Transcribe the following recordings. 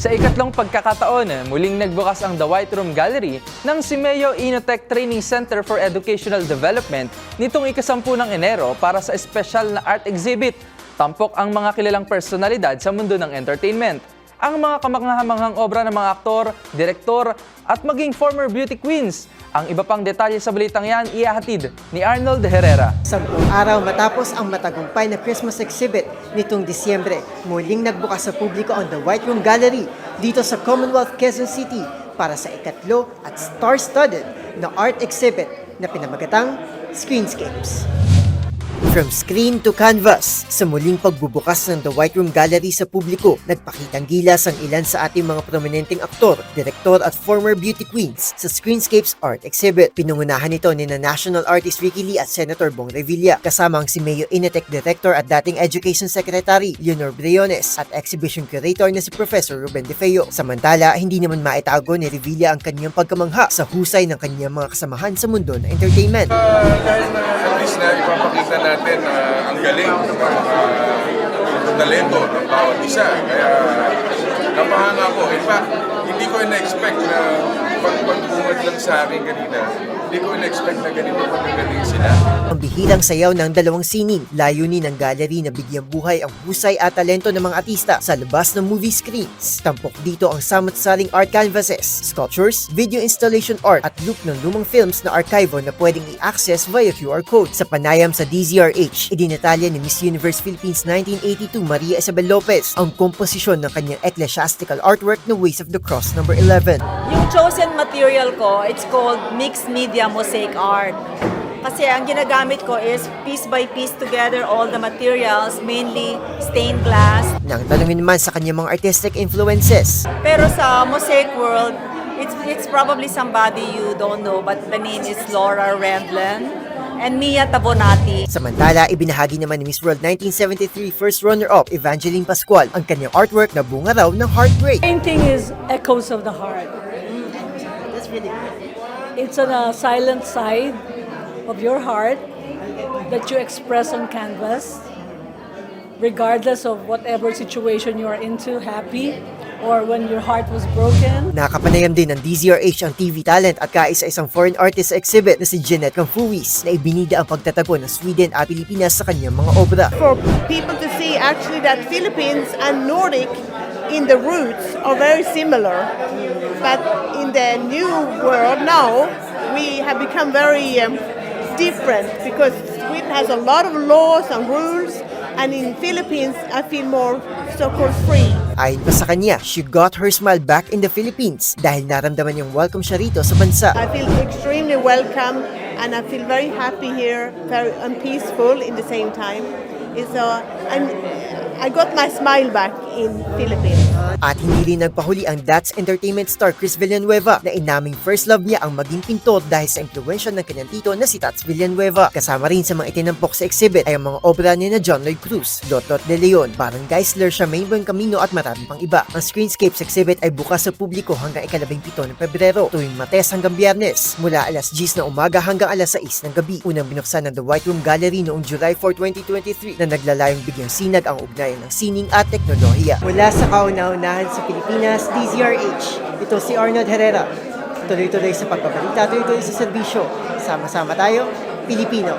Sa ikatlong pagkakataon, muling nagbukas ang The White Room Gallery ng Simeo Inotech Training Center for Educational Development nitong ikasampu ng Enero para sa espesyal na art exhibit. Tampok ang mga kilalang personalidad sa mundo ng entertainment. Ang mga kamanghamanghang obra ng mga aktor, direktor, at maging former beauty queens. Ang iba pang detalye sa balitang yan iahatid ni Arnold Herrera. Sampung araw matapos ang matagumpay na Christmas exhibit nitong Disyembre, muling nagbukas sa publiko ang The White Room Gallery dito sa Commonwealth Quezon City para sa ikatlo at star-studded na art exhibit na pinamagatang Screenscapes. From screen to canvas, sa muling pagbubukas ng The White Room Gallery sa publiko, nagpakitang gilas ang ilan sa ating mga prominenteng aktor, direktor at former beauty queens sa Screenscapes Art Exhibit. Pinungunahan ito ni na National Artist Ricky Lee at Senator Bong Revilla, kasama ang si Mayo Inetec Director at dating Education Secretary Leonor Briones at Exhibition Curator na si Professor Ruben De Feo. Samantala, hindi naman maitago ni Revilla ang kanyang pagkamangha sa husay ng kanyang mga kasamahan sa mundo ng entertainment. Ah, dahil na ipapakita natin na ang galing ng mga talento ng bawat isa. Kaya napahanga po. In fact, hindi ko na-expect na pag pagbungad lang sa akin kanina, hindi ko na-expect na ganito magagaling sila. Ang bihirang sayaw ng dalawang sinin, layunin ng gallery na bigyang buhay ang husay at talento ng mga artista sa labas ng movie screens. Tampok dito ang samot-saring art canvases, sculptures, video installation art at loop ng lumang films na archivo na pwedeng i-access via QR code. Sa panayam sa DZRH, idinatalya ni Miss Universe Philippines 1982 Maria Isabel Lopez ang komposisyon ng kanyang ecclesiastical artwork na Ways of the Cross number 11. Yung chosen material ko, it's called mixed media mosaic art. Kasi ang ginagamit ko is piece by piece together all the materials, mainly stained glass. Nang tanungin naman sa kanyang mga artistic influences, Pero sa mosaic world, it's, it's probably somebody you don't know, but the name is Laura Rendlen and Mia Tabonati. Samantala, ibinahagi naman ni Miss World 1973 first runner-up Evangeline Pascual ang kanyang artwork na bunga raw ng heartbreak. Painting is echoes of the heart. It's on a silent side of your heart that you express on canvas, regardless of whatever situation you are into, happy, or when your heart was broken. Nakapanayam din ng DZRH ang TV talent at kaisa-isang foreign artist exhibit na si Jeanette Camfuis na ibinida ang pagtatapo ng Sweden at Pilipinas sa kanyang mga obra. for people to see actually that Philippines and Nordic in the roots are very similar. But in the new world now, we have become very um, different because Sweden has a lot of laws and rules, and in Philippines, I feel more so-called free. Ayon pa sa kanya, she got her smile back in the Philippines dahil naramdaman niyang welcome siya rito sa bansa. I feel extremely welcome, and I feel very happy here, very and peaceful in the same time. It's uh, I'm, I got my smile back in Philippines. At hindi rin nagpahuli ang That's Entertainment star Chris Villanueva na inaming first love niya ang maging pintor dahil sa impluensya ng kanyang tito na si Tats Villanueva. Kasama rin sa mga itinampok sa exhibit ay ang mga obra ni na John Lloyd Cruz, Dot Dot de Leon, Barangay Slur, Charmaine Camino at marami pang iba. Ang Screenscapes exhibit ay bukas sa publiko hanggang ikalabing pito ng Pebrero, tuwing Mates hanggang Biyernes, mula alas 10 na umaga hanggang alas 6 ng gabi. Unang binuksan ng The White Room Gallery noong July 4, 2023 na naglalayong bigyang sinag ang ugnayan ng sining at teknolohiya. Mula sa kauna-unahan sa Pilipinas, DZRH. Ito si Arnold Herrera. Tuloy-tuloy sa pagbabalita, tuloy-tuloy sa serbisyo. Sama-sama tayo, Pilipino.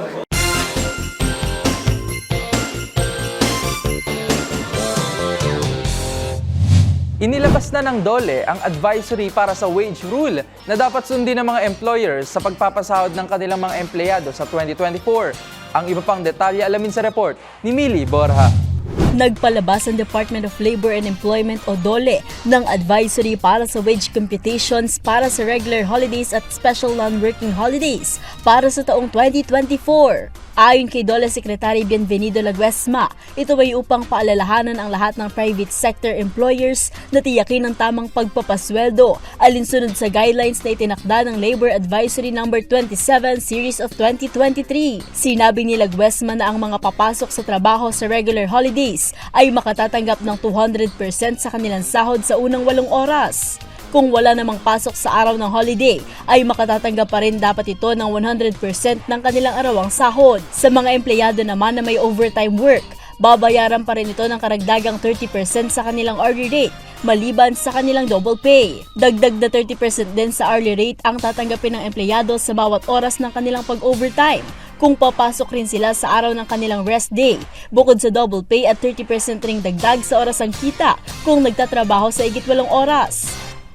Inilabas na ng DOLE ang advisory para sa wage rule na dapat sundin ng mga employers sa pagpapasahod ng kanilang mga empleyado sa 2024. Ang iba pang detalye alamin sa report ni Mili Borja. Nagpalabas ang Department of Labor and Employment o DOLE ng advisory para sa wage computations para sa regular holidays at special non-working holidays para sa taong 2024. Ayon kay DOLE Secretary Bienvenido Laguesma, ito ay upang paalalahanan ang lahat ng private sector employers na tiyakin ang tamang pagpapasweldo alinsunod sa guidelines na itinakda ng Labor Advisory No. 27 Series of 2023. Sinabi ni Laguesma na ang mga papasok sa trabaho sa regular holidays ay makatatanggap ng 200% sa kanilang sahod sa unang walong oras. Kung wala namang pasok sa araw ng holiday, ay makatatanggap pa rin dapat ito ng 100% ng kanilang arawang sahod. Sa mga empleyado naman na may overtime work, babayaran pa rin ito ng karagdagang 30% sa kanilang hourly rate maliban sa kanilang double pay. Dagdag na 30% din sa hourly rate ang tatanggapin ng empleyado sa bawat oras ng kanilang pag-overtime kung papasok rin sila sa araw ng kanilang rest day, bukod sa double pay at 30% ring dagdag sa oras ang kita kung nagtatrabaho sa igit walong oras.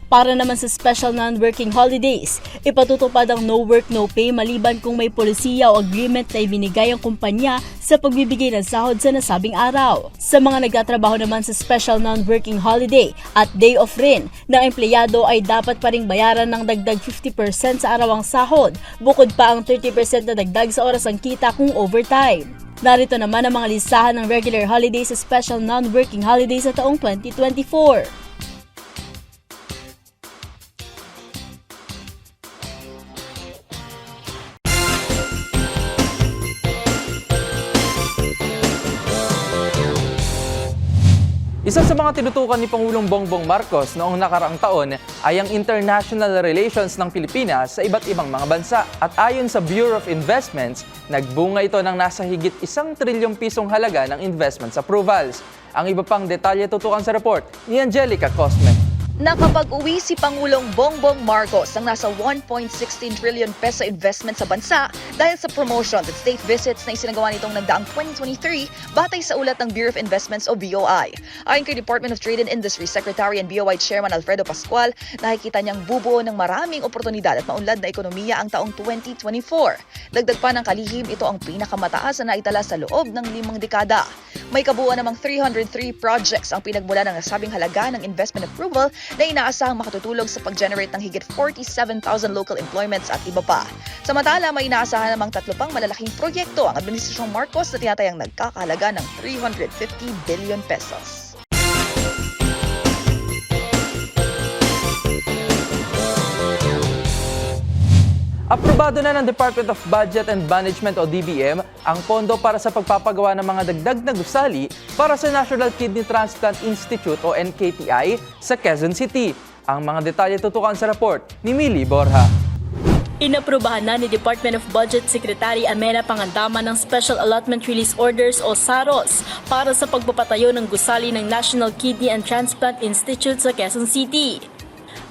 Para naman sa special non-working holidays, ipatutupad ang no work no pay maliban kung may polisiya o agreement na ibinigay ang kumpanya sa pagbibigay ng sahod sa nasabing araw. Sa mga nagtatrabaho naman sa special non-working holiday at day off rin, ng empleyado ay dapat pa ring bayaran ng dagdag 50% sa arawang sahod, bukod pa ang 30% na dagdag sa oras ang kita kung overtime. Narito naman ang mga listahan ng regular holidays sa special non-working holidays sa taong 2024. Isa sa mga tinutukan ni Pangulong Bongbong Marcos noong nakaraang taon ay ang international relations ng Pilipinas sa iba't ibang mga bansa. At ayon sa Bureau of Investments, nagbunga ito ng nasa higit isang trilyong pisong halaga ng investments approvals. Ang iba pang detalye tutukan sa report ni Angelica Cosme. Nakapag-uwi si Pangulong Bongbong Marcos ng nasa 1.16 trillion peso investment sa bansa dahil sa promotion at state visits na isinagawa nitong nagdaang 2023 batay sa ulat ng Bureau of Investments o BOI. Ayon kay Department of Trade and Industry Secretary and BOI Chairman Alfredo Pascual, nakikita niyang bubuo ng maraming oportunidad at maunlad na ekonomiya ang taong 2024. Dagdag pa ng kalihim, ito ang pinakamataas na naitala sa loob ng limang dekada. May kabuuan namang 303 projects ang pinagmula ng nasabing halaga ng investment approval na inaasahang makatutulong sa pag-generate ng higit 47,000 local employments at iba pa. Samantala, may inaasahan namang tatlo pang malalaking proyekto ang Administrasyong Marcos na tinatayang nagkakahalaga ng 350 billion pesos. Aprobado na ng Department of Budget and Management o DBM ang pondo para sa pagpapagawa ng mga dagdag na gusali para sa National Kidney Transplant Institute o NKTI sa Quezon City. Ang mga detalye tutukan sa report ni Mili Borja. Inaprubahan na ni Department of Budget Secretary Amena Pangandaman ng Special Allotment Release Orders o SAROS para sa pagpapatayo ng gusali ng National Kidney and Transplant Institute sa Quezon City.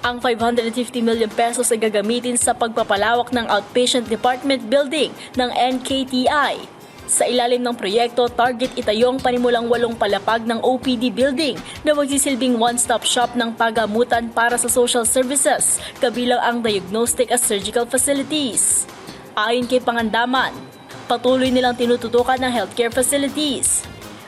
Ang 550 million pesos ay gagamitin sa pagpapalawak ng outpatient department building ng NKTI. Sa ilalim ng proyekto, target itayong panimulang walong palapag ng OPD building na magsisilbing one-stop shop ng pagamutan para sa social services, kabilang ang diagnostic at surgical facilities. Ayon kay Pangandaman, patuloy nilang tinututukan ng healthcare facilities.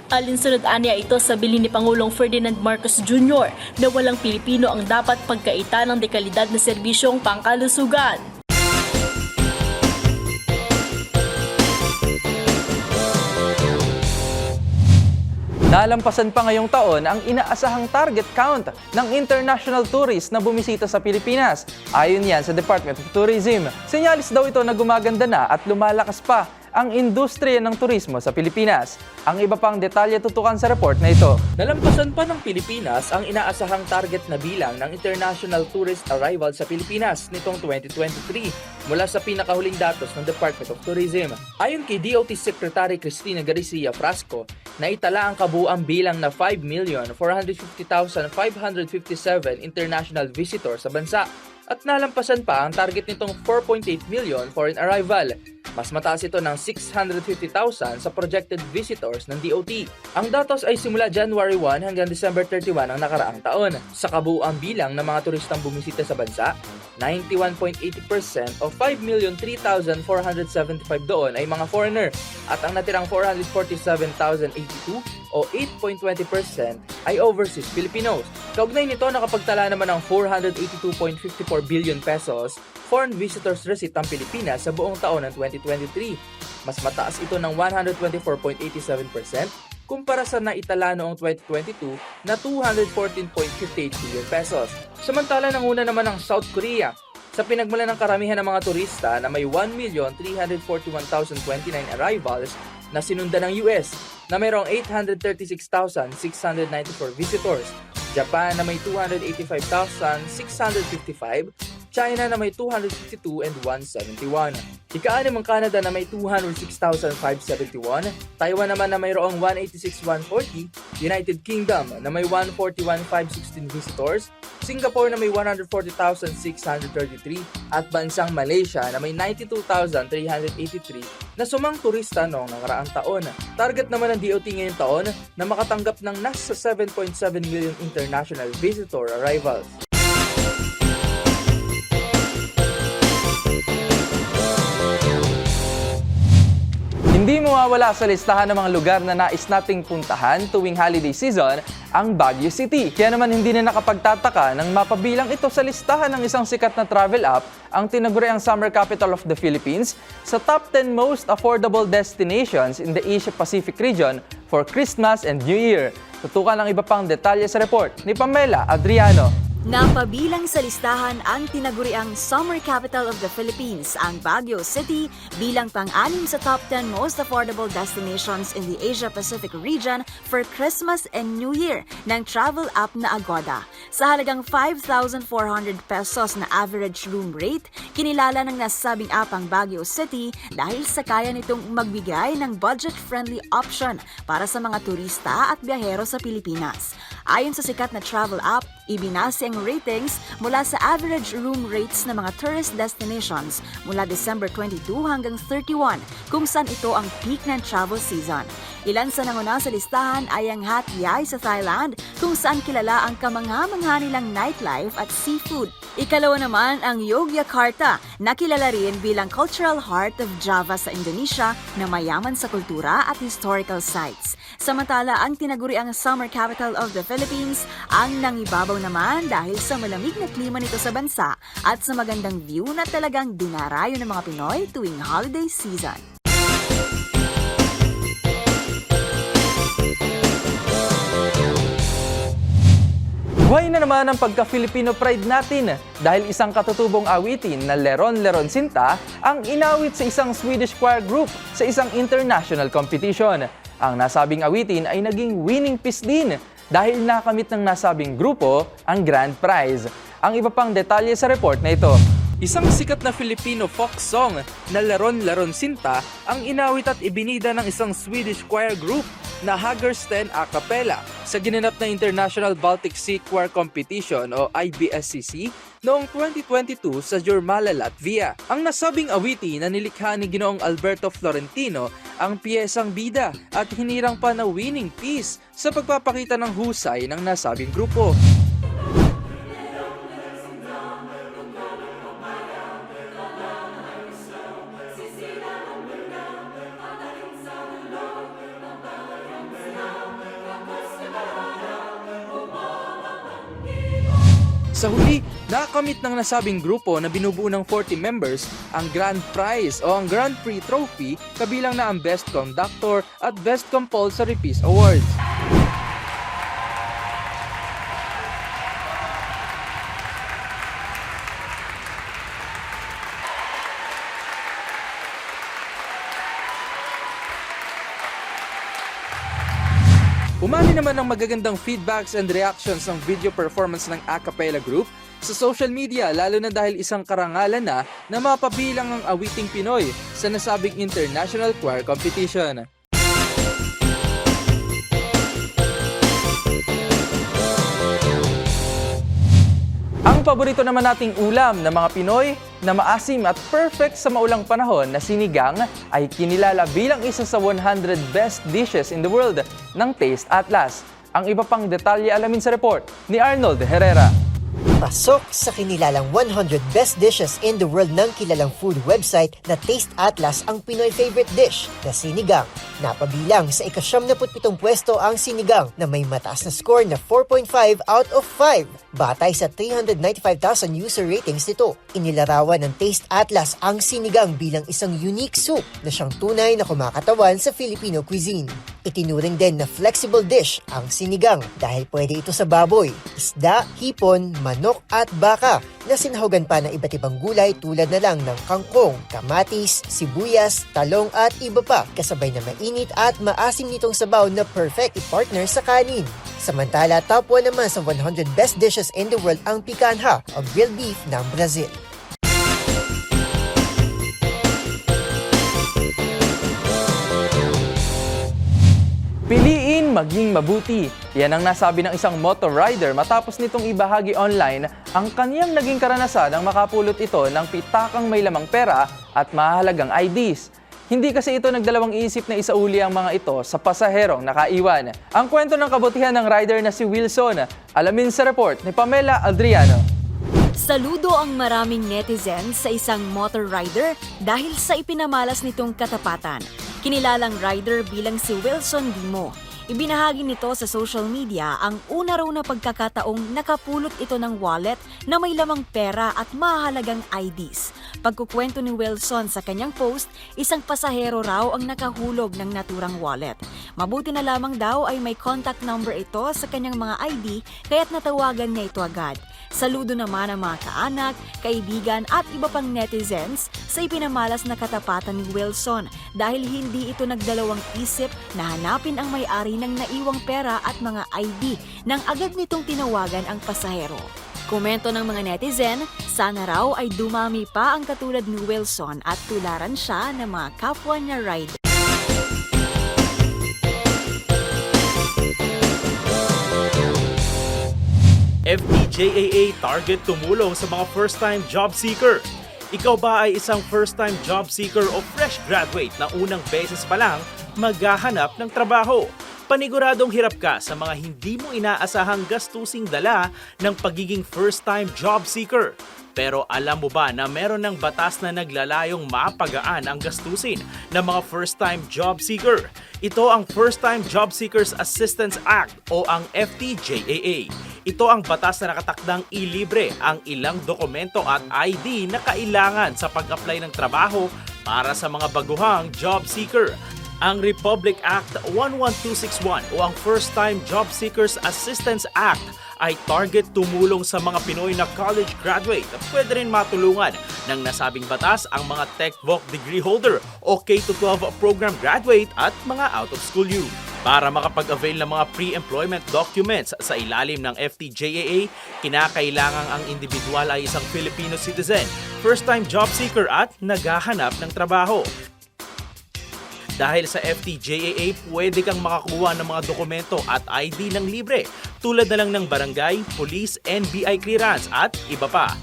Alinsunod aniya ito sa bilin ni Pangulong Ferdinand Marcos Jr. na walang Pilipino ang dapat pagkaita ng dekalidad na serbisyong pangkalusugan. Nalampasan pa ngayong taon ang inaasahang target count ng international tourists na bumisita sa Pilipinas. Ayon yan sa Department of Tourism. Senyalis daw ito na gumaganda na at lumalakas pa ang industriya ng turismo sa Pilipinas. Ang iba pang detalye tutukan sa report na ito. Nalampasan pa ng Pilipinas ang inaasahang target na bilang ng international tourist arrival sa Pilipinas nitong 2023 mula sa pinakahuling datos ng Department of Tourism. Ayon kay DOT Secretary Cristina Garcia Frasco, naitala ang kabuang bilang na 5,450,557 international visitors sa bansa at nalampasan pa ang target nitong 4.8 million foreign arrival. Mas mataas ito ng 650,000 sa projected visitors ng DOT. Ang datos ay simula January 1 hanggang December 31 ng nakaraang taon. Sa kabuuang bilang ng mga turistang bumisita sa bansa, 91.80% o 5,003,475 doon ay mga foreigner at ang natirang 447,082 o 8.20% ay overseas Filipinos. Kaugnay nito nakapagtala naman ng 482.54 billion pesos foreign visitors receipt ang Pilipinas sa buong taon ng 2023. Mas mataas ito ng 124.87% kumpara sa naitala noong 2022 na 214.58 billion pesos. Samantala nanguna naman ang South Korea sa pinagmula ng karamihan ng mga turista na may 1,341,029 arrivals na sinundan ng US na mayroong 836,694 visitors, Japan na may 285,655, China na may 252 and 171. Ika-anim ang Canada na may 206,571, Taiwan naman na mayroong 186,140, United Kingdom na may 141,516 visitors, Singapore na may 140,633 at bansang Malaysia na may 92,383 na sumang turista noong nakaraang taon. Target naman ng DOT ngayong taon na makatanggap ng nasa 7.7 million international visitor arrivals. Mawawala sa listahan ng mga lugar na nais nating puntahan tuwing holiday season ang Baguio City. Kaya naman hindi na nakapagtataka nang mapabilang ito sa listahan ng isang sikat na travel app ang tinaguriang Summer Capital of the Philippines sa top 10 most affordable destinations in the Asia-Pacific region for Christmas and New Year. Tutukan ang iba pang detalye sa report ni Pamela Adriano. Napabilang sa listahan ang tinaguriang Summer Capital of the Philippines, ang Baguio City, bilang pang-anim sa top 10 most affordable destinations in the Asia-Pacific region for Christmas and New Year ng travel app na Agoda. Sa halagang 5,400 pesos na average room rate, kinilala ng nasabing app ang Baguio City dahil sa kaya nitong magbigay ng budget-friendly option para sa mga turista at biyahero sa Pilipinas. Ayon sa sikat na travel app, ibinase ang ratings mula sa average room rates ng mga tourist destinations mula December 22 hanggang 31 kung saan ito ang peak ng travel season. Ilan sa nanguna sa listahan ay ang Hat Yai sa Thailand kung saan kilala ang kamangha-mangha nilang nightlife at seafood. Ikalawa naman ang Yogyakarta na kilala rin bilang cultural heart of Java sa Indonesia na mayaman sa kultura at historical sites. Samantala, ang tinaguriang Summer Capital of the Philippines ang nangibabaw naman dahil sa malamig na klima nito sa bansa at sa magandang view na talagang dinarayo ng mga Pinoy tuwing holiday season. Buhay na naman ang pagka-Filipino pride natin dahil isang katutubong awitin na Leron Leron Sinta ang inawit sa isang Swedish choir group sa isang international competition. Ang nasabing awitin ay naging winning piece din dahil nakamit ng nasabing grupo ang grand prize. Ang iba pang detalye sa report na ito. Isang sikat na Filipino folk song na Laron Laron Sinta ang inawit at ibinida ng isang Swedish choir group na Hagersten a cappella sa ginanap na International Baltic Sea Choir Competition o IBSCC noong 2022 sa Jurmala, Latvia. Ang nasabing awiti na nilikha ni Ginoong Alberto Florentino ang piyesang bida at hinirang pa na winning piece sa pagpapakita ng husay ng nasabing grupo. Nakamit ng nasabing grupo na binubuo ng 40 members ang grand prize o ang Grand Prix Trophy kabilang na ang Best Conductor at Best Compulsory Peace Awards. Umami naman ng magagandang feedbacks and reactions ng video performance ng acapella group sa social media lalo na dahil isang karangalan na na mapabilang ang awiting Pinoy sa nasabing International Choir Competition. Ang paborito naman nating ulam ng mga Pinoy na maasim at perfect sa maulang panahon na sinigang ay kinilala bilang isa sa 100 best dishes in the world ng Taste Atlas. Ang iba pang detalye alamin sa report ni Arnold Herrera. Pasok sa kinilalang 100 best dishes in the world ng kilalang food website na Taste Atlas ang Pinoy favorite dish na sinigang. Napabilang sa ika-77 pwesto ang sinigang na may mataas na score na 4.5 out of 5 batay sa 395,000 user ratings nito. Inilarawan ng Taste Atlas ang sinigang bilang isang unique soup na siyang tunay na kumakatawan sa Filipino cuisine. Itinuring din na flexible dish ang sinigang dahil pwede ito sa baboy, isda, hipon, manok at baka na sinahogan pa ng iba't ibang gulay tulad na lang ng kangkong, kamatis, sibuyas, talong at iba pa kasabay na mainit at maasim nitong sabaw na perfect i-partner sa kanin. Samantala, top 1 naman sa 100 best dishes in the world ang picanha o grilled beef ng Brazil. Piliin maging mabuti. Yan ang nasabi ng isang motor rider matapos nitong ibahagi online ang kaniyang naging karanasan ng makapulot ito ng pitakang may lamang pera at mahalagang IDs. Hindi kasi ito nagdalawang isip na isauli ang mga ito sa pasaherong nakaiwan. Ang kwento ng kabutihan ng rider na si Wilson, alamin sa report ni Pamela Adriano. Saludo ang maraming netizens sa isang motor rider dahil sa ipinamalas nitong katapatan. Kinilalang rider bilang si Wilson Dimo. Ibinahagi nito sa social media ang una raw na pagkakataong nakapulot ito ng wallet na may lamang pera at mahalagang IDs. Pagkukwento ni Wilson sa kanyang post, isang pasahero raw ang nakahulog ng naturang wallet. Mabuti na lamang daw ay may contact number ito sa kanyang mga ID kaya't natawagan niya ito agad. Saludo naman ang mga kaanak, kaibigan at iba pang netizens sa ipinamalas na katapatan ni Wilson dahil hindi ito nagdalawang isip na hanapin ang may-ari ng naiwang pera at mga ID nang agad nitong tinawagan ang pasahero. Komento ng mga netizen, sana raw ay dumami pa ang katulad ni Wilson at tularan siya ng mga kapwa niya rider. FDJAA target tumulong sa mga first-time job seeker. Ikaw ba ay isang first-time job seeker o fresh graduate na unang beses pa lang maghahanap ng trabaho? Paniguradong hirap ka sa mga hindi mo inaasahang gastusing dala ng pagiging first-time job seeker. Pero alam mo ba na meron ng batas na naglalayong mapagaan ang gastusin ng mga first-time job seeker? Ito ang First Time Job Seekers Assistance Act o ang FTJAA. Ito ang batas na nakatakdang ilibre ang ilang dokumento at ID na kailangan sa pag-apply ng trabaho para sa mga baguhang job seeker. Ang Republic Act 11261 o ang First Time Job Seekers Assistance Act ay target tumulong sa mga Pinoy na college graduate at pwede rin matulungan ng nasabing batas ang mga TechVoc degree holder o K-12 program graduate at mga out-of-school youth. Para makapag-avail ng mga pre-employment documents sa ilalim ng FTJAA, kinakailangan ang individual ay isang Filipino citizen, first-time job seeker at naghahanap ng trabaho. Dahil sa FTJAA, pwede kang makakuha ng mga dokumento at ID ng libre tulad na lang ng barangay, police, NBI clearance at iba pa.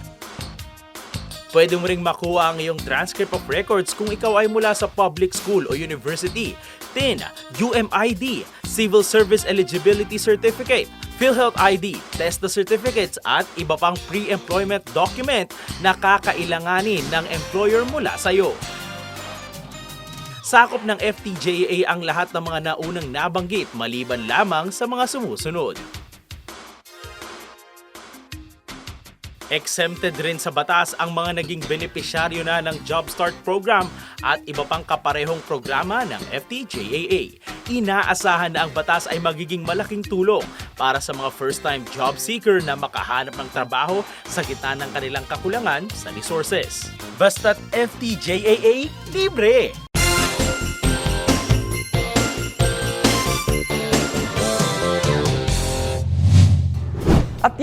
Pwede mo ring makuha ang iyong transcript of records kung ikaw ay mula sa public school o university, TIN, UMID, Civil Service Eligibility Certificate, PhilHealth ID, TESDA certificates at iba pang pre-employment document na kakailanganin ng employer mula sa iyo. Sakop ng FTJA ang lahat ng mga naunang nabanggit maliban lamang sa mga sumusunod. Exempted rin sa batas ang mga naging benepisyaryo na ng Job Start Program at iba pang kaparehong programa ng FTJAA. Inaasahan na ang batas ay magiging malaking tulong para sa mga first-time job seeker na makahanap ng trabaho sa gitna ng kanilang kakulangan sa resources. Basta't FTJAA, libre!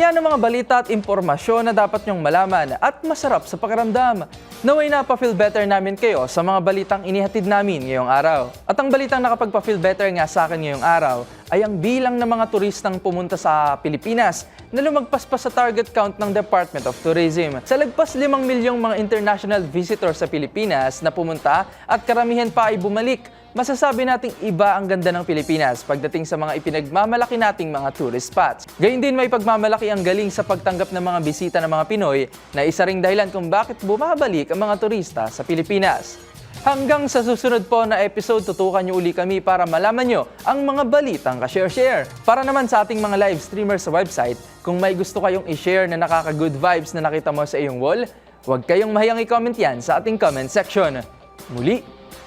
Yan ang mga balita at impormasyon na dapat nyong malaman at masarap sa pakiramdam. Naway na pa-feel better namin kayo sa mga balitang inihatid namin ngayong araw. At ang balitang nakapagpa-feel better nga sa akin ngayong araw ay ang bilang ng mga turistang pumunta sa Pilipinas na lumagpas pa sa target count ng Department of Tourism. Sa lagpas 5 milyong mga international visitors sa Pilipinas na pumunta at karamihan pa ay bumalik, masasabi nating iba ang ganda ng Pilipinas pagdating sa mga ipinagmamalaki nating mga tourist spots. Gayun din may pagmamalaki ang galing sa pagtanggap ng mga bisita ng mga Pinoy na isa ring dahilan kung bakit bumabalik ang mga turista sa Pilipinas. Hanggang sa susunod po na episode, tutukan nyo uli kami para malaman nyo ang mga balitang ka-share-share. Para naman sa ating mga live streamers sa website, kung may gusto kayong i-share na nakaka-good vibes na nakita mo sa iyong wall, huwag kayong mahiyang i-comment yan sa ating comment section. Muli,